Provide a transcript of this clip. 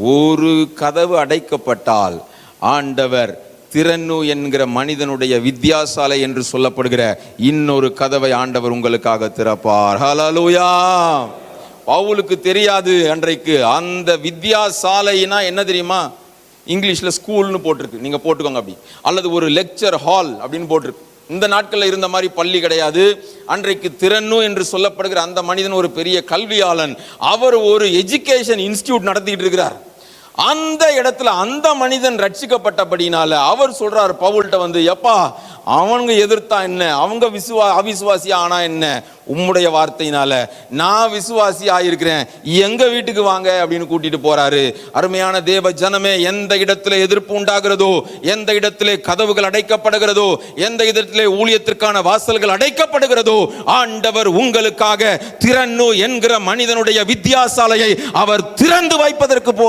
ஒரு கதவு அடைக்கப்பட்டால் ஆண்டவர் திறன்னு என்கிற மனிதனுடைய வித்தியாசாலை என்று சொல்லப்படுகிற இன்னொரு கதவை ஆண்டவர் உங்களுக்காக திறப்பார். ஹலலூயா பவுலுக்கு தெரியாது அன்றைக்கு. அந்த வித்யாசாலைனா என்ன தெரியுமா? இங்கிலீஷில் ஸ்கூல்னு போட்டிருக்கு. நீங்கள் போட்டுக்கோங்க அப்படி. அல்லது ஒரு லெக்சர் ஹால் அப்படின்னு போட்டிருக்கு. இந்த நாட்களில் இருந்த மாதிரி பள்ளி கிடையாது. அன்றைக்கு திறன்னு என்று சொல்லப்படுகிற அந்த மனிதன் ஒரு பெரிய கல்வியாளன். அவர் ஒரு எஜுகேஷன் இன்ஸ்டியூட் நடத்திக்கிட்டு இருக்கிறார். அந்த இடத்துல அந்த மனிதன் ரட்சிக்கப்பட்டபடினால அவர் சொல்றார் பவுல்கிட்ட வந்து எப்பா அவங்க எதிர்த்தா என்ன? அவங்க விசுவா அவிசுவாசி ஆனா என்ன? உம்முடைய வார்த்தையினால நான் விசுவாசி ஆயிருக்கிறேன் எங்க வீட்டுக்கு வாங்க? அப்படின்னு கூட்டிட்டு போறாரு. அருமையான தேவ ஜனமே எந்த இடத்துல எதிர்ப்பு உண்டாகிறதோ எந்த இடத்திலே கதவுகள் அடைக்கப்படுகிறதோ எந்த இடத்திலே ஊழியத்திற்கான வாசல்கள் அடைக்கப்படுகிறதோ ஆண்டவர் உங்களுக்காக திறன்னு என்கிற மனிதனுடைய வித்தியாசாலையை அவர் திறந்து வைப்பதற்கு போ